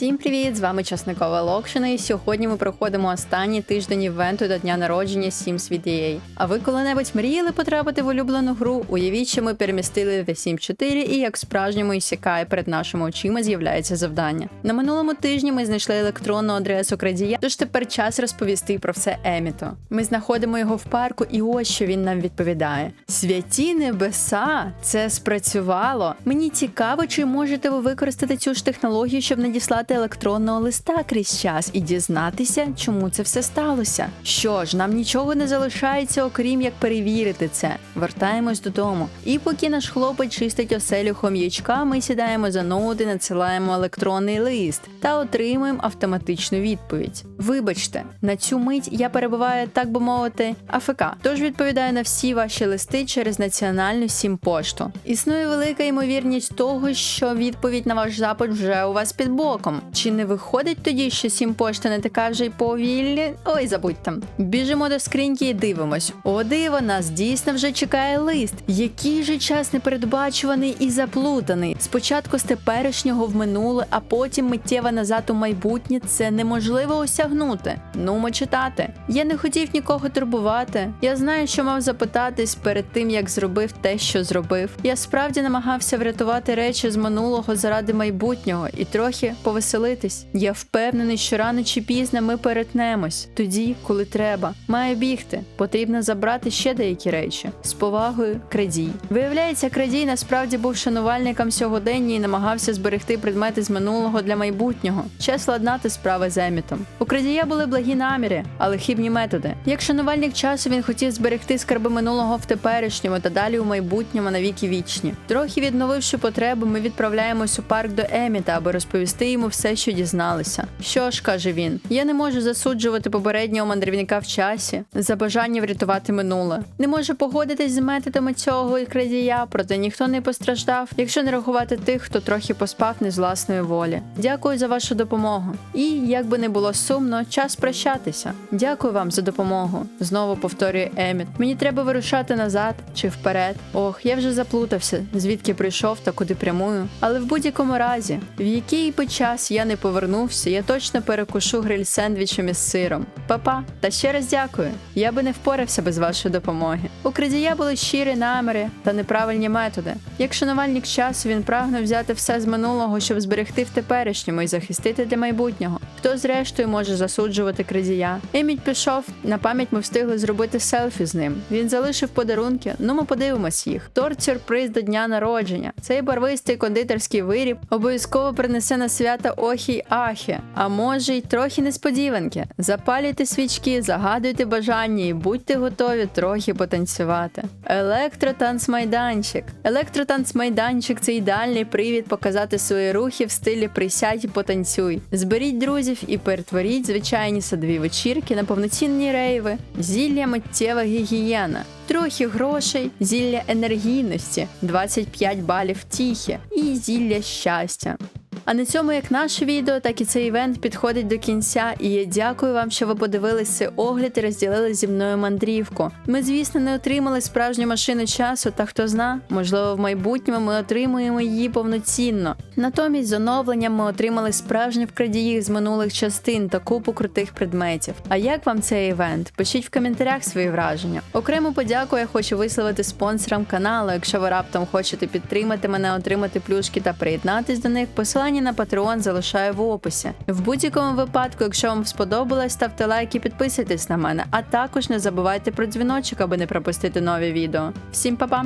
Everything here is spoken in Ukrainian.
Всім привіт! З вами Часникова Локшина, і сьогодні ми проходимо останній тиждень івенту до дня народження Sims від EA. А ви коли-небудь мріяли потрапити в улюблену гру? Уявіть, що ми перемістили The Sims 4 і як справжньому ісікає перед нашими очима з'являється завдання. На минулому тижні ми знайшли електронну адресу крадія, тож тепер час розповісти про все Еміту. Ми знаходимо його в парку, і ось що він нам відповідає: Святі небеса, це спрацювало. Мені цікаво, чи можете ви використати цю ж технологію, щоб надіслати електронного листа крізь час і дізнатися, чому це все сталося. Що ж, нам нічого не залишається, окрім як перевірити це. Вертаємось додому. І поки наш хлопець чистить оселю хом'ячка, ми сідаємо за ноут і надсилаємо електронний лист та отримуємо автоматичну відповідь. Вибачте, на цю мить я перебуваю, так би мовити, АФК, тож відповідаю на всі ваші листи через національну сім-пошту. Існує велика ймовірність того, що відповідь на ваш запит вже у вас під боком. Чи не виходить тоді, що сім пошта не така вже й повільні? Ой, забудьте. Біжимо до скриньки і дивимось. О, диво, нас дійсно вже чекає лист. Який же час непередбачуваний і заплутаний. Спочатку з теперішнього в минуле, а потім миттєво назад у майбутнє це неможливо осягнути. Нумо читати. Я не хотів нікого турбувати. Я знаю, що мав запитатись перед тим, як зробив те, що зробив. Я справді намагався врятувати речі з минулого заради майбутнього і трохи повеселитись. Я впевнений, що рано чи пізно ми перетнемось. Тоді, коли треба. Маю бігти. Потрібно забрати ще деякі речі. З повагою, крадій. Виявляється, крадій насправді був шанувальником сьогодення і намагався зберегти предмети з минулого для майбутнього. Час ладнати справи з Емітом. У крадія були благі наміри, але хибні методи. Як шанувальник часу він хотів зберегти скарби минулого в теперішньому та далі у майбутньому на віки вічні. Трохи відновивши потребу, ми відправляємось у парк до Еміта, аби розповісти йому все, що дізналися. Що ж, каже він, я не можу засуджувати попереднього мандрівника в часі за бажання врятувати минуле. Не можу погодитись з методами цього і крадія, проте ніхто не постраждав, якщо не рахувати тих, хто трохи поспав не з власної волі. Дякую за вашу допомогу. І як би не було сумно, час прощатися. Дякую вам за допомогу. Знову повторює Еміт. Мені треба вирушати назад чи вперед. Ох, я вже заплутався, звідки прийшов та куди прямую. Але в будь-якому разі, в який би час я не повернувся, я точно перекушу гриль сендвічем із сиром. Па-па, та ще раз дякую. Я би не впорався без вашої допомоги. У крадія були щирі наміри та неправильні методи. Як шанувальник часу він прагнув взяти все з минулого, щоб зберегти в теперішньому і захистити для майбутнього. Хто зрештою може засуджувати крадія? Емідь пішов. На пам'ять ми встигли зробити селфі з ним. Він залишив подарунки. Ну ми подивимось їх. Торт сюрприз до дня народження. Цей барвистий кондитерський виріб обов'язково принесе на свята охі й ахі, а може й трохи несподіванки. Запалюйте свічки, загадуйте бажання і будьте готові трохи потанцювати. Електротанцмайданчик. Електротанцмайданчик це ідеальний привід показати свої рухи в стилі присядь і потанцюй. Зберіть друзів і перетворіть звичайні садові вечірки на повноцінні рейви, зілля миттєва гігієна. Трохи грошей, зілля енергійності, 25 балів тіхи і зілля щастя. А на цьому як наше відео, так і цей івент підходить до кінця. І я дякую вам, що ви подивились цей огляд і розділили зі мною мандрівку. Ми, звісно, не отримали справжню машину часу, та хто зна, можливо, в майбутньому ми отримуємо її повноцінно. Натомість, з оновленням ми отримали справжні вкрадії з минулих частин та купу крутих предметів. А як вам цей івент? Пишіть в коментарях свої враження. Окрему подяку я хочу висловити спонсорам каналу. Якщо ви раптом хочете підтримати мене, отримати плюшки та приєднатись до них, посилання на Patreon залишаю в описі. В будь-якому випадку, якщо вам сподобалось, ставте лайк і підписуйтесь на мене, а також не забувайте про дзвіночок, аби не пропустити нові відео. Всім па-па!